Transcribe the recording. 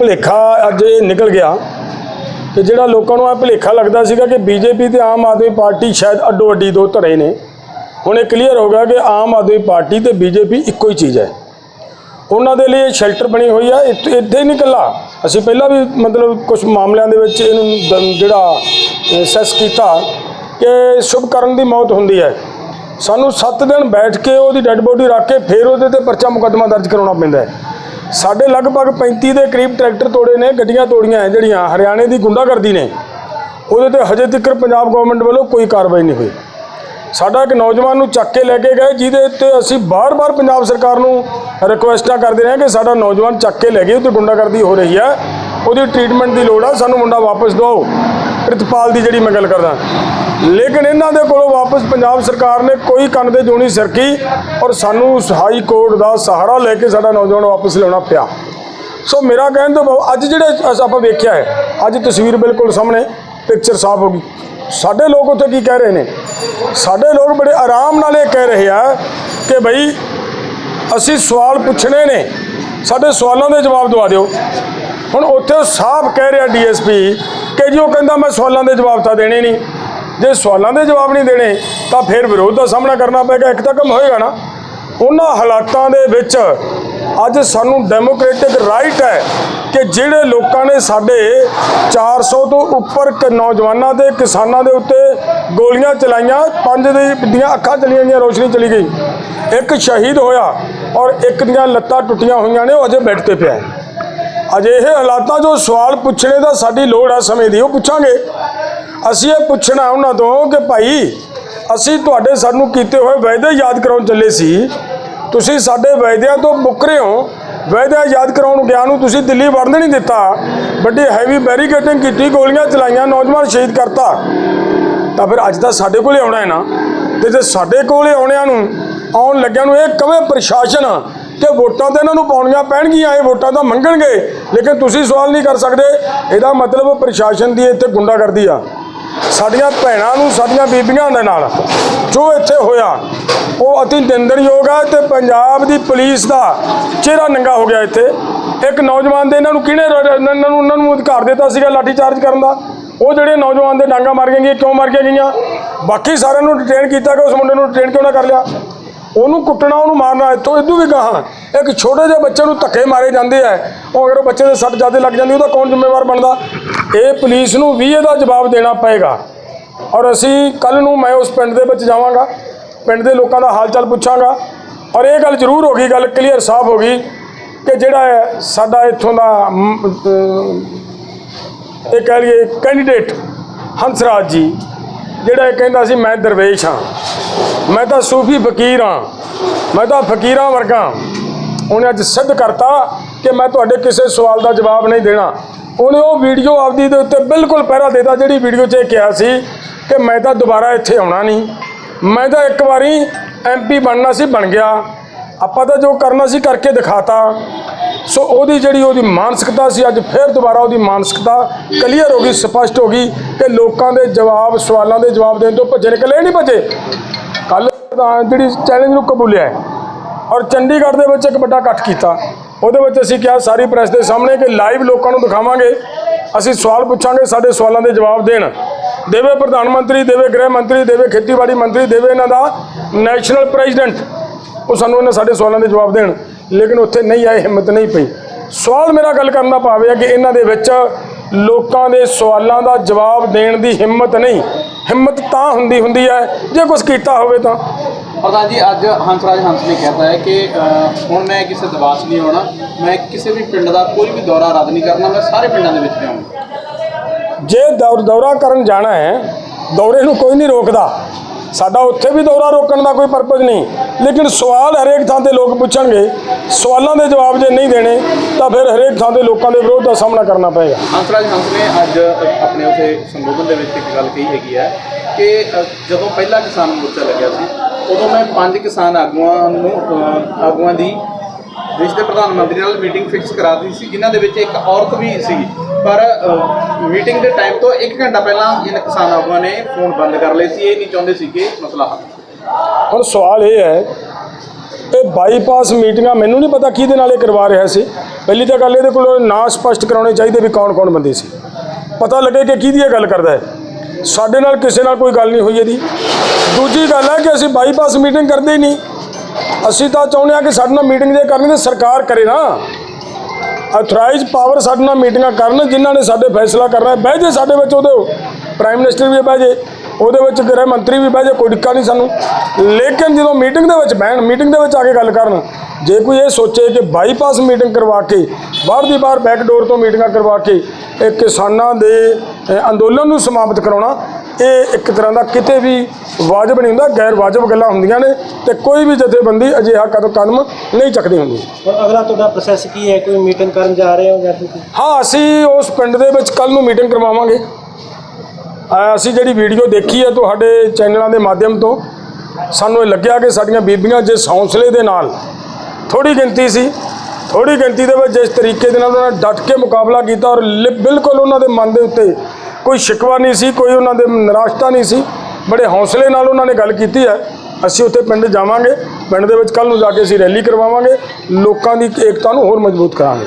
ਭੁਲੇਖਾ ਅੱਜ ਇਹ ਨਿਕਲ ਗਿਆ ਕਿ ਜਿਹੜਾ ਲੋਕਾਂ ਨੂੰ ਇਹ ਭੁਲੇਖਾ ਲੱਗਦਾ ਸੀਗਾ ਕਿ ਬੀਜੇਪੀ ਤੇ ਆਮ ਆਦਮੀ ਪਾਰਟੀ ਸ਼ਾਇਦ ਅੱਡੋ ਅੱਡੀ ਦੋ ਧੜੇ ਨੇ, ਹੁਣ ਇਹ ਕਲੀਅਰ ਹੋ ਗਿਆ ਕਿ ਆਮ ਆਦਮੀ ਪਾਰਟੀ ਤੇ ਬੀਜੇਪੀ ਇੱਕੋ ਹੀ ਚੀਜ਼ ਹੈ। ਉਹਨਾਂ ਦੇ ਲਈ ਸ਼ੈਲਟਰ ਬਣੀ ਹੋਈ ਹੈ ਇੱਥੇ ਇੱਥੇ ਹੀ ਨਿਕਲਾ ਅਸੀਂ ਪਹਿਲਾਂ ਵੀ ਮਤਲਬ ਕੁਝ ਮਾਮਲਿਆਂ ਦੇ ਵਿੱਚ ਇਹਨੂੰ ਦ- ਜਿਹੜਾ ਸੈਸ ਕੀਤਾ ਕਿ ਸ਼ੁਭਕਰਨ ਦੀ ਮੌਤ ਹੁੰਦੀ ਹੈ। ਸਾਨੂੰ 7 ਦਿਨ ਬੈਠ ਕੇ ਉਹਦੀ ਡੈੱਡ ਬੋਡੀ ਰੱਖ ਕੇ ਫਿਰ ਉਹਦੇ ਤੇ ਪਰਚਾ ਮੁਕੱਦਮਾ ਦਰਜ ਕਰਾਉਣਾ ਪੈਂਦਾ ਹੈ। ਸਾਡੇ ਲਗਭਗ 35 ਦੇ ਕਰੀਬ ਟਰੈਕਟਰ ਤੋੜੇ ਨੇ, ਗੱਡੀਆਂ ਤੋੜੀਆਂ ਹੈ ਜਿਹੜੀਆਂ ਹਰਿਆਣੇ ਦੀ ਗੁੰਡਾਗਰਦੀ ਨੇ, ਉਹਦੇ ਤੇ ਹਜੇ ਤੱਕ ਪੰਜਾਬ ਗਵਰਨਮੈਂਟ ਵੱਲੋਂ ਕੋਈ ਕਾਰਵਾਈ ਨਹੀਂ ਹੋਈ। ਸਾਡਾ ਇੱਕ ਨੌਜਵਾਨ ਨੂੰ ਚੱਕ ਕੇ ਲੈ ਕੇ ਗਏ, ਜਿਹਦੇ ਉੱਤੇ ਅਸੀਂ ਬਾਰ-ਬਾਰ ਪੰਜਾਬ ਸਰਕਾਰ ਨੂੰ ਰਿਕੁਐਸਟਾਂ ਕਰਦੇ ਰਹੇ ਕਿ ਸਾਡਾ ਨੌਜਵਾਨ ਚੱਕ ਕੇ ਲੈ ਗਏ ਉੱਤੇ ਗੁੰਡਾਗਰਦੀ ਹੋ ਰਹੀ ਹੈ, ਉਹਦੀ ਟ੍ਰੀਟਮੈਂਟ ਦੀ ਲੋੜ ਆ, ਸਾਨੂੰ ਮੁੰਡਾ ਵਾਪਸ ਦਿਓ। ਪ੍ਰਿਤਪਾਲ ਦੀ ਜਿਹੜੀ ਮੈਂ ਗੱਲ ਕਰਦਾ। ਲੇਕਿਨ ਇਹਨਾਂ ਦੇ ਕੋਲੋਂ ਵਾਪਸ ਪੰਜਾਬ ਸਰਕਾਰ ਨੇ ਕੋਈ ਕੰਨ ਦੇ ਜੋਣੀ ਸਰਕੀ ਔਰ ਸਾਨੂੰ ਹਾਈ ਕੋਰਟ ਦਾ ਸਹਾਰਾ ਲੈ ਕੇ ਸਾਡਾ ਨੌਜਵਾਨ ਵਾਪਸ ਲਿਆਉਣਾ ਪਿਆ। ਸੋ ਮੇਰਾ ਕਹਿਣ ਤੋਂ ਭਾਵ ਅੱਜ ਜਿਹੜੇ ਅਸ- ਆਪਾਂ ਵੇਖਿਆ ਹੈ, ਅੱਜ ਤਸਵੀਰ ਬਿਲਕੁਲ ਸਾਹਮਣੇ ਪਿਕਚਰ ਸਾਫ਼ ਹੋ ਗਈ। ਸਾਡੇ ਲੋਕ ਉੱਥੇ ਕੀ ਕਹਿ ਰਹੇ ਨੇ? ਸਾਡੇ ਲੋਕ ਬੜੇ ਆਰਾਮ ਨਾਲ ਇਹ ਕਹਿ ਰਹੇ ਆ ਕਿ ਭਈ ਅਸੀਂ ਸਵਾਲ ਪੁੱਛਣੇ ਨੇ। ਸਾਡੇ ਸਵਾਲਾਂ ਦੇ ਜਵਾਬ ਦਵਾ ਦਿਓ। ਹੁਣ ਉੱਥੇ ਸਾਫ਼ ਕਹਿ ਰਿਹਾ ਡੀਐਸਪੀ ਕਿ ਜੀ ਉਹ ਕਹਿੰਦਾ ਮੈਂ ਸਵਾਲਾਂ ਦੇ ਜਵਾਬ ਤਾਂ ਦੇਣੇ ਨਹੀਂ। ਜੇ ਸਵਾਲਾਂ ਦੇ ਜਵਾਬ ਨਹੀਂ ਦੇਣੇ, ਤਾਂ ਫਿਰ ਵਿਰੋਧ ਦਾ ਸਾਹਮਣਾ ਕਰਨਾ ਪਏਗਾ ਇੱਕ ਤਾਂ ਕੰਮ ਹੋਏਗਾ ਨਾ। ਉਹਨਾਂ ਹਾਲਾਤਾਂ ਦੇ ਵਿੱਚ ਅੱਜ ਸਾਨੂੰ ਡੈਮੋਕ੍ਰੈਟਿਕ ਰਾਈਟ ਹੈ ਕਿ ਜਿਹੜੇ ਲੋਕਾਂ ਨੇ ਸਾਡੇ 400 ਤੋਂ ਉੱਪਰ ਨੌਜਵਾਨਾਂ ਦੇ ਕਿਸਾਨਾਂ ਦੇ ਉੱਤੇ ਗੋਲੀਆਂ ਚਲਾਈਆਂ, ਪੰਜ ਦੀਆਂ ਅੱਖਾਂ ਚਲੀਆਂ ਗਈਆਂ, ਰੋਸ਼ਨੀ ਚਲੀ ਗਈ। ਇੱਕ ਸ਼ਹੀਦ ਹੋਇਆ ਔਰ ਇੱਕ ਦੀਆਂ ਲੱਤਾਂ ਟੁੱਟੀਆਂ ਹੋਈਆਂ ਨੇ, ਉਹ ਅਜੇ ਬੈੱਡ ਤੇ ਪਿਆ ਹੈ। ਅਜਿਹੇ ਹਾਲਾਤਾਂ 'ਚੋਂ ਸਵਾਲ ਪੁੱਛਣੇ ਦਾ ਸਾਡੀ ਲੋੜ ਆ ਸਮੇਂ ਦੀ, ਉਹ ਪੁੱਛਾਂਗੇ। ਅਸੀਂ ਇਹ ਪੁੱਛਣਾ ਉਹਨਾਂ ਤੋਂ ਕਿ ਭਾਈ, ਅਸੀਂ ਤੁਹਾਡੇ ਸਾਨੂੰ ਕੀਤੇ ਹੋਏ ਵਾਅਦੇ ਯਾਦ ਕਰਾਉਣ ਚੱਲੇ ਸੀ। ਤੁਸੀਂ ਸਾਡੇ ਵਾਅਦਿਆਂ ਤੋਂ ਮੁੱਕਰੇ ਹੋ। ਵਾਅਦਾ ਯਾਦ ਕਰਾਉਣ ਗਿਆ ਨੂੰ ਤੁਸੀਂ ਦਿੱਲੀ ਵੜਨ ਨਹੀਂ ਦਿੱਤਾ। ਵੱਡੀ ਹੈਵੀ ਬੈਰੀਕੇਟਿੰਗ ਕੀਤੀ, ਗੋਲੀਆਂ ਚਲਾਈਆਂ, ਨੌਜਵਾਨ ਸ਼ਹੀਦ ਕਰਤਾ। ਤਾਂ ਫਿਰ ਅੱਜ ਤਾਂ ਸਾਡੇ ਕੋਲੇ ਆਉਣਾ ਹੈ ਨਾ। ਤੇ ਜੇ ਸਾਡੇ ਕੋਲੇ ਆਉਣਿਆਂ ਨੂੰ, ਆਉਣ ਲੱਗਿਆਂ ਨੂੰ ਇਹ ਕਵੇ ਪ੍ਰਸ਼ਾਸਨ ਕਿ ਵੋਟਾਂ ਤਾਂ ਇਹਨਾਂ ਨੂੰ ਪਾਉਣੀਆਂ ਪੈਣਗੀਆਂ, ਇਹ ਵੋਟਾਂ ਤਾਂ ਮੰਗਣਗੇ, ਲੇਕਿਨ ਤੁਸੀਂ ਸਵਾਲ ਨਹੀਂ ਕਰ ਸਕਦੇ। ਇਹਦਾ ਮਤਲਬ ਪ੍ਰਸ਼ਾਸਨ ਦੀ ਇੱਥੇ ਗੁੰਡਾਗਰਦੀ ਆ। ਸਾਡੀਆਂ ਭੈਣਾਂ ਨੂੰ, ਸਾਡੀਆਂ ਬੀਬੀਆਂ ਦੇ ਨਾਲ ਜੋ ਇੱਥੇ ਹੋਇਆ, ਉਹ ਅਤੀ ਨਿੰਦਣਯੋਗ ਹੈ ਤੇ ਪੰਜਾਬ ਦੀ ਪੁਲਿਸ ਦਾ ਚਿਹਰਾ ਨੰਗਾ ਹੋ ਗਿਆ ਇੱਥੇ। ਇੱਕ ਨੌਜਵਾਨ ਦੇ ਇਹਨਾਂ ਨੂੰ ਕਿਹਨੇ ਇਹਨਾਂ ਨੂੰ ਉਹਨਾਂ ਨੂੰ ਅਧਿਕਾਰ ਦਿੱਤਾ ਸੀਗਾ ਲਾਠੀ ਚਾਰਜ ਕਰਨ ਦਾ? ਉਹ ਜਿਹੜੇ ਨੌਜਵਾਨ ਦੇ ਡਾਂਗਾ ਮਾਰ ਗਈਆਂ, ਕਿਉਂ ਮਾਰ ਗਈਆਂ? ਬਾਕੀ ਸਾਰਿਆਂ ਨੂੰ ਡਿਟੇਨ ਕੀਤਾ ਕਿ ਉਸ ਮੁੰਡੇ ਨੂੰ ਡਿਟੇਨ ਕਿਉਂ ਨਾ ਕਰ ਲਿਆ? ਉਹਨੂੰ ਕੁੱਟਣਾ, ਉਹਨੂੰ ਮਾਰਨਾ, ਇੱਥੋਂ ਇਦੋਂ ਵੀ ਗਾਹਾਂ। ਇੱਕ ਛੋਟੇ ਜਿਹੇ ਬੱਚੇ ਨੂੰ ਧੱਕੇ ਮਾਰੇ ਜਾਂਦੇ ਆ। ਉਹ ਅਗਰ ਉਹ ਬੱਚੇ ਦੇ ਸੱਟ ਜ਼ਿਆਦਾ ਲੱਗ ਜਾਂਦੀ, ਉਹਦਾ ਕੌਣ ਜ਼ਿੰਮੇਵਾਰ ਬਣਦਾ? ਇਹ ਪੁਲਿਸ ਨੂੰ ਵੀ ਇਹਦਾ ਜਵਾਬ ਦੇਣਾ ਪਏਗਾ। ਔਰ ਅਸੀਂ ਕੱਲ ਨੂੰ ਮੈਂ ਉਸ ਪਿੰਡ ਦੇ ਵਿੱਚ ਜਾਵਾਂਗਾ, ਪਿੰਡ ਦੇ ਲੋਕਾਂ ਦਾ ਹਾਲ ਚਾਲ ਪੁੱਛਾਂਗਾ। ਔਰ ਇਹ ਗੱਲ ਜ਼ਰੂਰ ਹੋ ਗਈ, ਗੱਲ ਕਲੀਅਰ ਸਾਫ਼ ਹੋ ਗਈ ਕਿ ਜਿਹੜਾ ਹੈ ਸਾਡਾ ਇੱਥੋਂ ਦਾ ਇਹ ਕਹਿ ਲਈਏ ਕੈਂਡੀਡੇਟ ਹੰਸਰਾਜ ਜੀ, ਜਿਹੜਾ ਇਹ ਕਹਿੰਦਾ ਸੀ, ਮੈਂ ਦਰਵੇਸ਼ ਹਾਂ। ਮੈਂ ਤਾਂ ਸੂਫੀ ਫਕੀਰ ਹਾਂ। ਮੈਂ ਤਾਂ ਫਕੀਰਾਂ ਵਰਗਾ ਉਹਨੇ ਅੱਜ ਸਿੱਧ ਕਰਤਾ ਕਿ ਮੈਂ ਤੁਹਾਡੇ ਕਿਸੇ ਸਵਾਲ ਦਾ ਜਵਾਬ ਨਹੀਂ ਦੇਣਾ। ਉਹਨੇ ਉਹ ਵੀਡੀਓ ਆਪਦੀ ਦੇ ਉੱਤੇ ਬਿਲਕੁਲ ਪਹਿਰਾ ਦੇਤਾ, ਜਿਹੜੀ ਵੀਡੀਓ 'ਚ ਇਹ ਕਿਹਾ ਸੀ ਕਿ ਮੈਂ ਤਾਂ ਦੁਬਾਰਾ ਇੱਥੇ ਆਉਣਾ ਨਹੀਂ। ਮੈਂ ਤਾਂ ਇੱਕ ਵਾਰੀ ਐਮਪੀ ਬਣਨਾ ਸੀ, ਬਣ ਗਿਆ। ਆਪਾਂ ਤਾਂ ਜੋ ਕਰਨਾ ਸੀ ਕਰਕੇ ਦਿਖਾਤਾ। ਸੋ ਉਹਦੀ ਜਿਹੜੀ ਉਹਦੀ ਮਾਨਸਿਕਤਾ ਸੀ, ਅੱਜ ਫਿਰ ਦੁਬਾਰਾ ਉਹਦੀ ਮਾਨਸਿਕਤਾ ਕਲੀਅਰ ਹੋ ਗਈ, ਸਪਸ਼ਟ ਹੋ ਗਈ ਕਿ ਲੋਕਾਂ ਦੇ ਜਵਾਬ, ਸਵਾਲਾਂ ਦੇ ਜਵਾਬ ਦੇਣ ਤੋਂ ਭੱਜੇ ਨਿਕਲੇ ਨਹੀਂ ਭੱਜੇ। ਕੱਲ ਜਿਹੜੀ ਚੈਲੰਜ ਨੂੰ ਕਬੂਲਿਆ ਹੈ। ਔਰ ਚੰਡੀਗੜ੍ਹ ਦੇ ਵਿੱਚ ਇੱਕ ਵੱਡਾ ਇਕੱਠ ਕੀਤਾ। ਉਹਦੇ ਵਿੱਚ ਅਸੀਂ ਕਿਹਾ ਸਾਰੀ ਪ੍ਰੈਸ ਦੇ ਸਾਹਮਣੇ ਕਿ ਲਾਈਵ ਲੋਕਾਂ ਨੂੰ ਦਿਖਾਵਾਂਗੇ। ਅਸੀਂ ਸਵਾਲ ਪੁੱਛਾਂਗੇ, ਸਾਡੇ ਸਵਾਲਾਂ ਦੇ ਜਵਾਬ ਦੇਣ। ਦੇਵੇ ਪ੍ਰਧਾਨ ਮੰਤਰੀ, ਦੇਵੇ ਗ੍ਰਹਿ ਮੰਤਰੀ, ਦੇਵੇ ਖੇਤੀਬਾੜੀ ਮੰਤਰੀ, ਦੇਵੇ ਇਹਨਾਂ ਦਾ ਨੈਸ਼ਨਲ ਪ੍ਰੈਜ਼ੀਡੈਂਟ ਉਹ ਸਾਨੂੰ ਇਹਨਾਂ ਸਾਡੇ ਸਵਾਲਾਂ ਦੇ ਜਵਾਬ ਦੇਣ। ਲੇਕਿਨ ਉੱਥੇ ਨਹੀਂ ਆਏ, ਹਿੰਮਤ ਨਹੀਂ ਪਈ। ਸਵਾਲ ਮੇਰਾ ਗੱਲ ਕਰਨ ਦਾ ਭਾਵ ਹੈ ਕਿ ਇਹਨਾਂ ਦੇ ਵਿੱਚ ਲੋਕਾਂ ਦੇ ਸਵਾਲਾਂ ਦਾ ਜਵਾਬ ਦੇਣ ਦੀ ਹਿੰਮਤ ਨਹੀਂ। ਹਿੰਮਤ ਤਾਂ ਹੁੰਦੀ ਹੁੰਦੀ ਹੈ ਜੇ ਕੁਝ ਕੀਤਾ ਹੋਵੇ ਤਾਂ। ਪ੍ਰਧਾਨ ਜੀ ਅੱਜ ਹੰਸਰਾਜ ਹੰਸ ਨੇ ਕਹਿਤਾ ਹੈ ਕਿ ਹੁਣ ਮੈਂ ਕਿਸੇ ਦਬਾਅ 'ਚ ਨਹੀਂ ਆਉਣਾ ਮੈਂ ਕਿਸੇ ਵੀ ਪਿੰਡ ਦਾ ਕੋਈ ਵੀ ਦੌਰਾ ਰੱਦ ਨਹੀਂ ਕਰਨਾ ਮੈਂ ਸਾਰੇ ਪਿੰਡਾਂ ਦੇ ਵਿੱਚ ਜਾਊਂਗਾ ਜੇ ਦੌਰ ਦੌਰਾ ਕਰਨ ਜਾਣਾ ਹੈ ਦੌਰੇ ਨੂੰ ਕੋਈ ਨਹੀਂ ਰੋਕਦਾ। ਸਾਡਾ ਉੱਥੇ ਵੀ ਦੌਰਾ ਰੋਕਣ ਦਾ ਕੋਈ ਪਰਪਸ ਨਹੀਂ। ਲੇਕਿਨ ਸਵਾਲ ਹਰੇਕ ਥਾਂ ਤੇ ਲੋਕ ਪੁੱਛਣਗੇ। ਸਵਾਲਾਂ ਦੇ ਜਵਾਬ ਜੇ ਨਹੀਂ ਦੇਣੇ, ਤਾਂ ਫਿਰ ਹਰੇਕ ਥਾਂ ਤੇ ਲੋਕਾਂ ਦੇ ਵਿਰੋਧ ਦਾ ਸਾਹਮਣਾ ਕਰਨਾ ਪਏਗਾ। ਹੰਸਰਾਜ ਹੰਸ ਨੇ ਅੱਜ ਆਪਣੇ ਉਥੇ ਸੰਬੋਧਨ ਦੇ ਵਿੱਚ ਇੱਕ ਗੱਲ ਕਹੀ ਹੈਗੀ ਹੈ ਕਿ ਜਦੋਂ ਪਹਿਲਾ ਕਿਸਾਨ ਮੋਰਚਾ ਲੱਗਿਆ ਸੀ, ਉਦੋਂ ਮੈਂ ਪੰਜ ਕਿਸਾਨ ਆਗੂਆਂ ਨੂੰ ਆਗੂਆਂ ਦੀ, ਦੇਸ਼ ਦੇ ਪ੍ਰਧਾਨ ਮੰਤਰੀ ਨਾਲ ਮੀਟਿੰਗ ਫਿਕਸ ਕਰਾ ਦਿੱਤੀ ਸੀ, ਜਿਨ੍ਹਾਂ ਦੇ ਵਿੱਚ ਇੱਕ ਔਰਤ ਵੀ ਸੀ। ਪਰ ਮੀਟਿੰਗ ਦੇ ਟਾਈਮ ਤੋਂ 1 ਘੰਟਾ ਪਹਿਲਾਂ ਇਹਨਾਂ ਕਿਸਾਨ ਆਗੂਆਂ ਨੇ ਫੋਨ ਬੰਦ ਕਰ ਲਏ ਸੀ, ਇਹ ਨਹੀਂ ਚਾਹੁੰਦੇ ਸੀ ਕਿ ਮਸਲਾ ਹੱਲ ਹੁਣ ਸਵਾਲ ਇਹ ਹੈ ਇਹ ਬਾਈਪਾਸ ਮੀਟਿੰਗਾਂ ਮੈਨੂੰ ਨਹੀਂ ਪਤਾ ਕਿਹਦੇ ਨਾਲ ਇਹ ਕਰਵਾ ਰਿਹਾ ਸੀ। ਪਹਿਲੀ ਤਾਂ ਗੱਲ ਇਹਦੇ ਕੋਲ ਨਾ ਸਪਸ਼ਟ ਕਰਾਉਣੇ ਚਾਹੀਦੇ ਵੀ ਕੌਣ ਕੌਣ ਬੰਦੇ ਸੀ। ਪਤਾ ਲੱਗੇ ਕਿ ਕਿਹਦੀ ਇਹ ਗੱਲ ਕਰਦਾ ਹੈ। ਸਾਡੇ ਨਾਲ ਕਿਸੇ ਨਾਲ ਕੋਈ ਗੱਲ ਨਹੀਂ ਹੋਈ ਇਹਦੀ। ਦੂਜੀ ਗੱਲ ਹੈ ਕਿ ਅਸੀਂ ਬਾਈਪਾਸ ਮੀਟਿੰਗ ਕਰਦੇ ਹੀ ਨਹੀਂ। ਅਸੀਂ ਤਾਂ ਚਾਹੁੰਦੇ ਹਾਂ ਕਿ ਸਾਡੇ ਨਾਲ ਮੀਟਿੰਗ ਜੇ ਕਰਨੀ ਤੇ ਸਰਕਾਰ ਕਰੇ ਨਾ। ਅਥਰਾਈਜ਼ ਪਾਵਰ ਸਾਡੇ ਨਾਲ ਮੀਟਿੰਗਾਂ ਕਰਨ, ਜਿਨ੍ਹਾਂ ਨੇ ਸਾਡੇ ਫੈਸਲਾ ਕਰਨਾ ਬਹਿ ਜੇ ਸਾਡੇ ਵਿੱਚ ਉਹਦੇ ਪ੍ਰਾਈਮ ਮਿਨਿਸਟਰ ਵੀ ਬਹਿ ਜੇ, ਉਹਦੇ ਵਿੱਚ ਗ੍ਰਹਿ ਮੰਤਰੀ ਵੀ ਬਹਿ ਜੇ, ਕੋਈ ਦਿੱਕਤ ਨਹੀਂ ਸਾਨੂੰ। ਲੇਕਿਨ ਜਦੋਂ ਮੀਟਿੰਗ ਦੇ ਵਿੱਚ ਬਹਿਣ ਮੀਟਿੰਗ ਦੇ ਵਿੱਚ ਆ ਕੇ ਗੱਲ ਕਰਨ, ਜੇ ਕੋਈ ਇਹ ਸੋਚੇ ਕਿ ਬਾਈਪਾਸ ਮੀਟਿੰਗ ਕਰਵਾ ਕੇ, ਬਾਹਰ ਦੀ ਬਾਹਰ ਬੈਕਡੋਰ ਤੋਂ ਮੀਟਿੰਗਾਂ ਕਰਵਾ ਕੇ ਇਹ ਕਿਸਾਨਾਂ ਦੇ ਅੰਦੋਲਨ ਨੂੰ ਸਮਾਪਤ ਕਰਾਉਣਾ ਇਹ ਇੱਕ ਤਰ੍ਹਾਂ ਦਾ ਕਿਤੇ ਵੀ ਵਾਜਬ ਨਹੀਂ ਹੁੰਦਾ ਗੈਰ ਵਾਜਬ ਗੱਲਾਂ ਹੁੰਦੀਆਂ ਨੇ ਤੇ ਕੋਈ ਵੀ ਜਥੇਬੰਦੀ ਅਜਿਹਾ ਕਦ- ਕਦਮ ਨਹੀਂ ਚੱਕਦੀ ਹੁੰਦੀ। ਅਗਲਾ ਤੁਹਾਡਾ ਪ੍ਰੋਸੈਸ ਕੀ ਹੈ? ਕੋਈ ਮੀਟਿੰਗ ਕਰਨ ਜਾ ਰਹੇ ਹੋ ਜਾਂ? ਹਾਂ ਅਸੀਂ ਉਸ ਪਿੰਡ ਦੇ ਵਿੱਚ ਕੱਲ ਨੂੰ ਮੀਟਿੰਗ ਕਰਵਾਵਾਂਗੇ। ਅਸੀਂ ਜਿਹੜੀ ਵੀਡੀਓ ਦੇਖੀ ਹੈ ਤੁਹਾਡੇ ਚੈਨਲਾਂ ਦੇ ਮਾਧਿਅਮ ਤੋਂ ਸਾਨੂੰ ਇਹ ਲੱਗਿਆ ਕਿ ਸਾਡੀਆਂ ਬੀਬੀਆਂ ਜਿਸ ਹੌਸਲੇ ਦੇ ਨਾਲ ਥੋੜੀ ਗਿਣਤੀ ਸੀ ਥੋੜੀ ਗਿਣਤੀ ਦੇ ਵਿੱਚ ਜਿਸ ਤਰੀਕੇ ਦੇ ਨਾਲ ਉਹਨਾਂ ਨੇ ਡਟ ਕੇ ਮੁਕਾਬਲਾ ਕੀਤਾ ਔਰ ਲਿ- ਬਿਲਕੁਲ ਉਹਨਾਂ ਦੇ ਮਨ ਦੇ ਉੱਤੇ ਕੋਈ ਸ਼ਿਕਵਾ ਨਹੀਂ ਸੀ, ਕੋਈ ਉਹਨਾਂ ਦੇ ਨਿਰਾਸ਼ਤਾ ਨਹੀਂ ਸੀ। ਬੜੇ ਹੌਸਲੇ ਨਾਲ ਉਹਨਾਂ ਨੇ ਗੱਲ ਕੀਤੀ ਹੈ। ਅਸੀਂ ਉੱਥੇ ਪਿੰਡ ਜਾਵਾਂਗੇ। ਪਿੰਡ ਦੇ ਵਿੱਚ ਕੱਲ ਨੂੰ ਜਾ ਕੇ ਅਸੀਂ ਰੈਲੀ ਕਰਵਾਵਾਂਗੇ। ਲੋਕਾਂ ਦੀ ਏਕਤਾ ਨੂੰ ਹੋਰ ਮਜ਼ਬੂਤ ਕਰਾਂਗੇ।